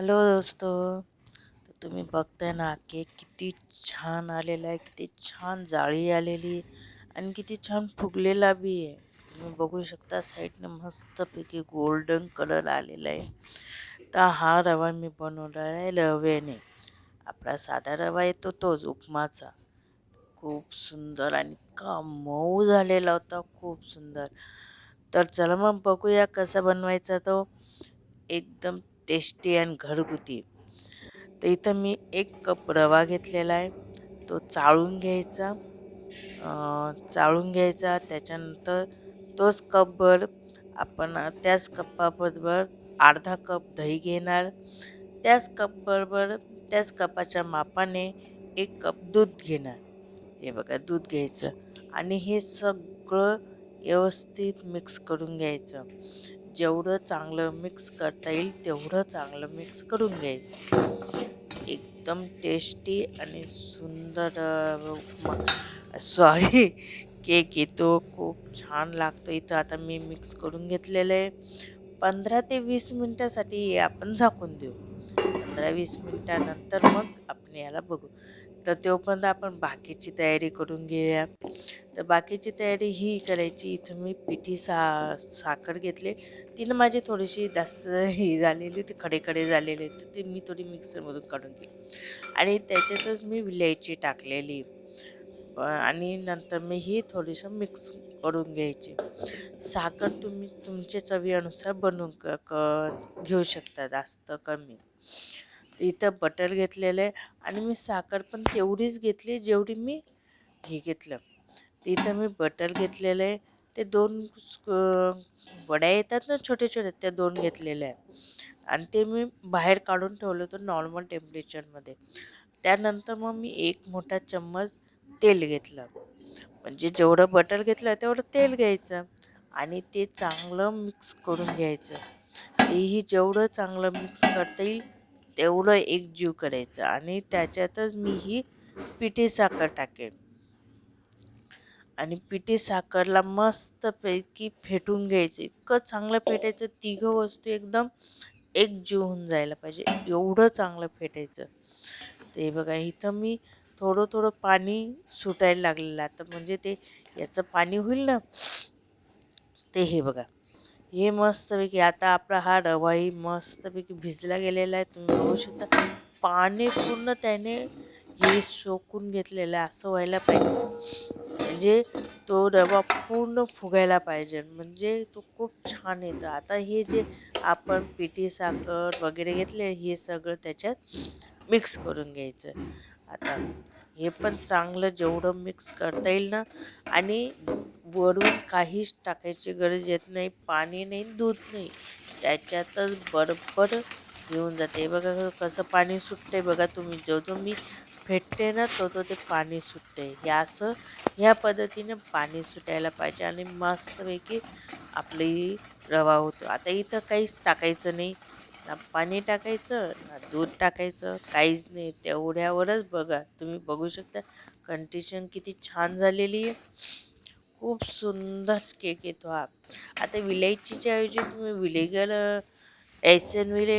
Hello दोस्तो तर तुम्ही बघताय ना केक किती छान आलेला आहे किती छान जाळी आलेली आहे आणि किती छान फुगलेला बी आहे. तुम्ही बघू शकता साईडने मस्तपैकी गोल्डन कलर आलेला आहे. तर हा रवा मी बनवला आहे रव्याने. आपला साधा रवा येतो तोच उपमाचा. खूप सुंदर आणि इतका मऊ झालेला होता खूप सुंदर. तर चला मग बघूया कसा बनवायचा तो. एकदम टेस्टी आणि घरगुती. तर इथं मी एक कप रवा घेतलेला आहे. तो चाळून घ्यायचा. चाळून घ्यायचा. त्याच्यानंतर तोच कपभर आपण त्याच कपाबरोबर अर्धा कप दही घेणार. त्याच कपबरोबर त्याच कपाच्या मापाने एक कप दूध घेणार. हे बघा दूध घ्यायचं. आणि हे सगळं व्यवस्थित मिक्स करून घ्यायचं. जेवढं चांगलं मिक्स करता येईल तेवढं चांगलं मिक्स करून घ्यायचं. एकदम टेस्टी आणि सुंदर सॉरी केक येतो खूप छान लागतो इथं. आता मी मिक्स करून घेतलेलं आहे. पंधरा ते वीस मिनटासाठी आपण झाकून देऊ. पंधरा वीस मिनटानंतर मग आपण याला बघू. तर तोपर्यंत आपण बाकीची तयारी करून घेऊया. तर बाकीची तयारी ही करायची. इथं मी पिठी सा साखर घेतले. तिनं माझी थोडीशी जास्त ही झालेली होती खडे झालेले तर ते मी थोडी मिक्सरमधून काढून घेतली. आणि त्याच्यातच मी विलायची टाकलेली. आणि नंतर मी ही थोडीसं मिक्स करून घ्यायची. साखर तुम्ही तुमच्या चवीनुसार बनवून क क घेऊ शकता. जास्त कमी. इथं बटर घेतलेलं आहे आणि मी साखर पण तेवढीच घेतली जेवढी मी हे घेतलं. तिथं इथं मी बटर घेतलेलं आहे. ते दोन वड्या येतात ना छोटे छोटे त्या दोन घेतलेल्या आहे आणि ते मी बाहेर काढून ठेवलं होतं नॉर्मल टेम्परेचरमध्ये त्यानंतर मग मी एक मोठा चम्मच तेल घेतलं. म्हणजे जेवढं बटर घेतलं तेवढं तेल घ्यायचं आणि ते चांगलं मिक्स करून घ्यायचं. तेही जेवढं चांगलं मिक्स करता येईल तेवढं एकजीव करायचं आणि त्याच्यातच मी ही पिठी साखर टाकेन. आणि पिठी साखरला मस्तपैकी फेटून घ्यायचं. इतकं चांगलं फेटायचं तिघं वस्तू एकदम एकजीव होऊन जायला पाहिजे. एवढं चांगलं फेटायचं. ते बघा इथं मी थोडं थोडं पाणी सुटायला लागलेलं आता म्हणजे ते याचं पाणी होईल ना? ते हे बघा. हे मस्तपैकी आता आपला हा रवाही मस्तपैकी भिजला गेलेला आहे. तुम्ही बघू शकता. पाणी पूर्ण त्याने हे सोकून घेतलेलं आहे. असं व्हायला पाहिजे. म्हणजे तो रवा पूर्ण फुगायला पाहिजे. म्हणजे तो खूप छान येतो. आता हे जे आपण पिठी साखर वगैरे घेतले हे सगळं त्याच्यात मिक्स करून घ्यायचं. आता हे पण चांगलं जेवढं मिक्स करता येईल ना. आणि वरून काहीच टाकायची गरज येत नाही पाणी नाही दूध नाही. त्याच्यातच बरोबर येऊन जाते. बघा कसं पाणी सुटते बघा तुम्ही. जो जो मी फेटते ना तो तो ते पाणी सुटते या असं ह्या पद्धतीने पाणी सुटायला पाहिजे आणि मस्तपैकी आपली रवा होतो. आता इथं काहीच टाकायचं नाही. ना पाणी टाकायचं ना दूध टाकायचं काहीच नाही. तेवढ्यावरच बघा. तुम्ही बघू शकता कंडिशन किती छान झालेली आहे. खूप सुंदर केक येतो हा. आता विलायचीच्या ऐवजी तुम्ही विलेगर एसन विले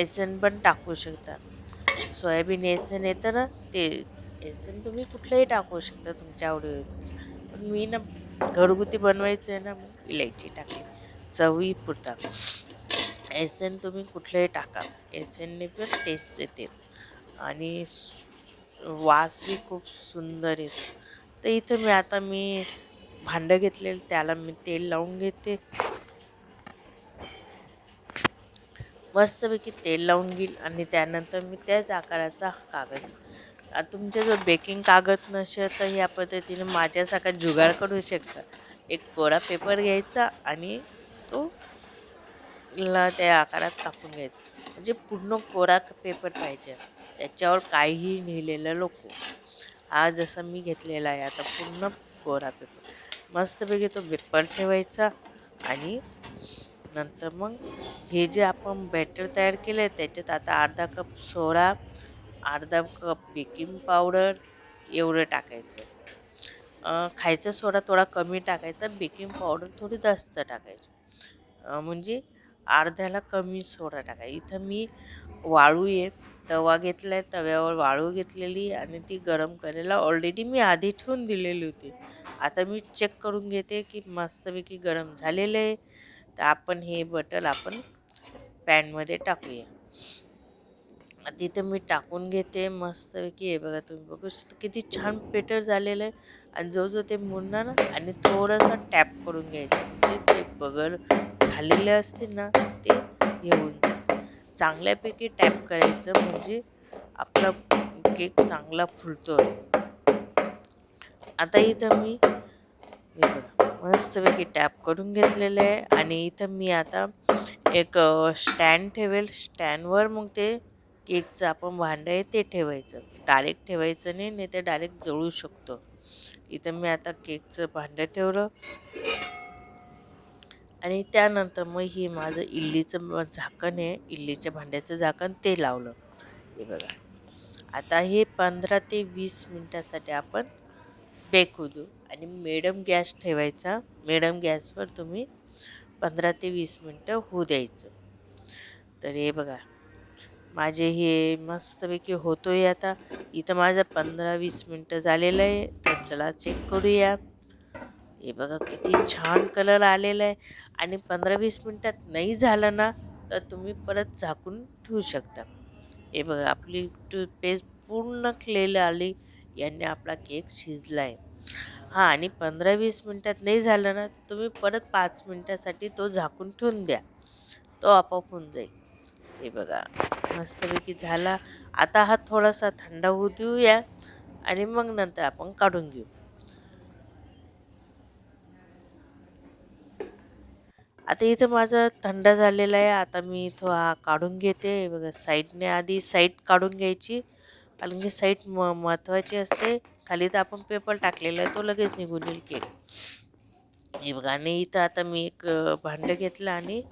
एसन पण टाकू शकता. सोयाबीन एसन येतं ना ते एसन तुम्ही कुठलंही टाकू शकता तुमच्या आवडीवर पण मी ना घरगुती बनवायचं आहे ना मग इलायची टाकली. चवी पुरता. एसन तुम्ही कुठलंही टाका. एसनने पण टेस्ट येते. आणि वास बी खूप सुंदर येतो. तर इथं मी आता मी भांडं घेतलेलं त्याला मी तेल लावून घेते. मस्तपैकी तेल लावून घेईल आणि त्यानंतर मी त्याच आकाराचा कागद. आता तुमच्या जर बेकिंग कागद नसेल तर ह्या पद्धतीने माझ्यासारखा जुगाड करू शकता. एक कोरा पेपर घ्यायचा आणि तो ला त्या आकारात कापून घ्यायचा. म्हणजे पूर्ण कोरा पेपर पाहिजे. त्याच्यावर काहीही लिहिलेलं नको. आज जसा मी घेतलेला आहे आता पूर्ण कोरा पेपर मस्तपैकी तो पेपर ठेवायचा आणि नंतर मग हे जे आपण बॅटर तयार केलं आहे त्याच्यात आता अर्धा कप सोडा अर्धा कप बेकिंग पावडर एवढं टाकायचं. खायचा सोडा थोडा कमी टाकायचा बेकिंग पावडर थोडी जास्त टाकायची. म्हणजे अर्ध्याला कमी सोडा टाकायचा. इथं मी वाळू आहे तवा घेतला आहे तव्यावर वाळू घेतलेली आणि ती गरम करायला ऑलरेडी मी आधी ठेवून दिलेली होती. आता मी चेक करून घेते की मस्तपैकी गरम झालेलं आहे. तर आपण हे बटर आपण पॅनमध्ये टाकूया. तिथं मी टाकून घेते मस्तपैकी. हे बघा तुम्ही बघू शकता किती छान पेटर झालेलं आहे. आणि जो जो ते मुरणार ना आणि थोडंसं टॅप करून घ्यायचं. ते बगर झालेले असतील ना ते घेऊन चांगल्यापैकी टॅप करायचं म्हणजे आपला केक चांगला फुलतो आता इथं मी हे बघा मस्तपैकी टॅप करून घेतलेलं आहे आणि इथं मी आता एक स्टँड ठेवेल. स्टँडवर मग ते केकचं आपण भांडं आहे ते ठेवायचं. डायरेक्ट ठेवायचं नाही नाही ते डायरेक्ट जळू शकतो. इथं मी आता केकचं भांडं ठेवलं. आणि त्यानंतर मग हे माझं इडलीचं झाकण आहे इडलीच्या भांड्याचं झाकण ते लावलं. हे बघा. आता हे पंधरा ते वीस मिनटासाठी आपण बेक होऊ देऊ. आणि मेडम गॅस ठेवायचा. मेडम गॅसवर तुम्ही पंधरा ते वीस मिनटं होऊ द्यायचं. तर हे बघा. माझे हे मस्तपैकी होतो आहे आता. इथं माझं पंधरा वीस मिनटं झालेलं आहे. तर चला चेक करूया. हे बघा किती छान कलर आलेला आहे. आणि पंधरा वीस मिनटात नाही झालं ना तर तुम्ही परत झाकून ठेवू शकता. हे बघा आपली टूथपेस्ट पूर्ण क्लेल आली. याने आपला केक शिजला आहे हां आणि पंधरा वीस मिनटात नाही झालं ना तर तुम्ही परत पाच मिनटासाठी तो झाकून ठेवून द्या. तो आपोआप होऊन जाईल. हे बघा मस्तपैकी झाला. आता हा थोडासा थंड होऊ देऊया. आणि मग नंतर आपण काढून घेऊ. आता इथं माझं थंड झालेला आहे. आता मी इथं हा काढून घेते. बघा साईडने आधी साईड काढून घ्यायची. कारण की साईड म महत्त्वाची असते. खाली तर आपण पेपर टाकलेला आहे. तो लगेच निघून येईल केक. हे बघा आणि इथं आता मी एक भांडं घेतलं आणि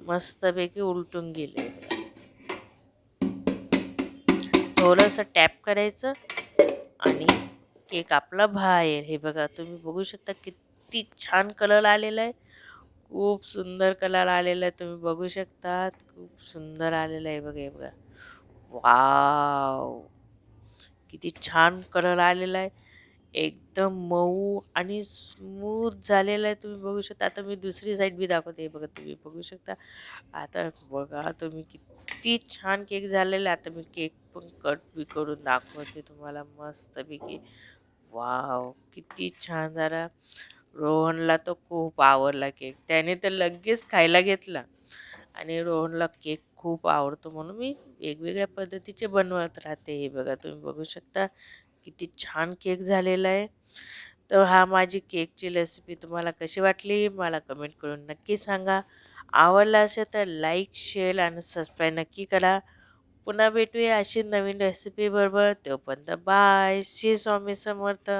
मस्तपैकी उलटून गेले. थोडंसं टॅप करायचं आणि केक आपला बाहेर. हे बघा तुम्ही बघू शकता किती छान कलर आलेला आहे. खूप सुंदर कलर आलेला आहे तुम्ही बघू शकतात. खूप सुंदर आलेलं आहे बघा हे बघा. वाव! किती छान कलर आलेला आहे. एकदम मऊ आणि स्मूथ झालेला आहे तुम्ही बघू शकता. आता मी दुसरी साईड बी दाखवते बघा तुम्ही बघू शकता. आता बघा तुम्ही किती छान केक झालेला आहे. आता मी केक पण कट बी करून दाखवते तुम्हाला मस्तपैकी. वाव! किती छान झाला रोहनला तो खूप आवडला केक. त्याने तर लगेच खायला घेतला. आणि रोहनला केक खूप आवडतो म्हणून मी वेगवेगळ्या पद्धतीचे बनवत राहते. हे बघा तुम्ही बघू शकता किती छान केक झालेला आहे. तर हा माझी केकची रेसिपी तुम्हाला कशी वाटली मला कमेंट करून नक्की सांगा. आवडला असेल तर लाईक शेअर आणि सबस्क्राईब नक्की करा. पुन्हा भेटूया अशी नवीन रेसिपी बरोबर. तोपर्यंत बाय श्री स्वामी समर्थ.